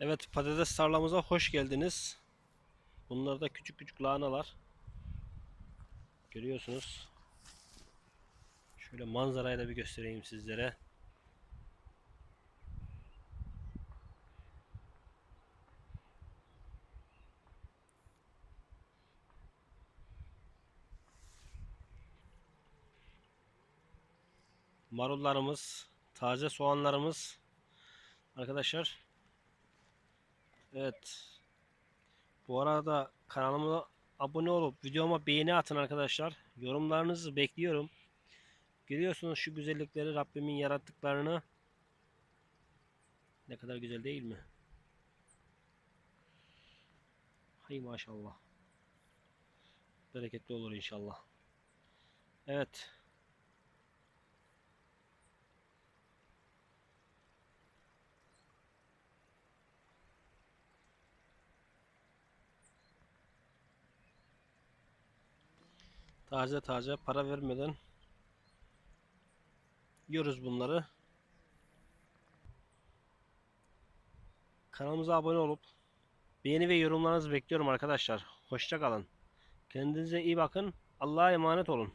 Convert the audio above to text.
Evet patates tarlamıza hoş geldiniz. Bunlar da küçük küçük lahanalar. Görüyorsunuz. Şöyle manzarayı da bir göstereyim sizlere. Marullarımız, taze soğanlarımız. Arkadaşlar Evet. Bu arada kanalıma abone olup videoma beğeni atın arkadaşlar. Yorumlarınızı bekliyorum. Görüyorsunuz şu güzellikleri Rabbimin yarattıklarını. Ne kadar güzel değil mi? Hay maşallah. Bereketli olur inşallah. Evet. Taze taze para vermeden yiyoruz bunları. Kanalımıza abone olup beğeni ve yorumlarınızı bekliyorum arkadaşlar. Hoşça kalın. Kendinize iyi bakın. Allah'a emanet olun.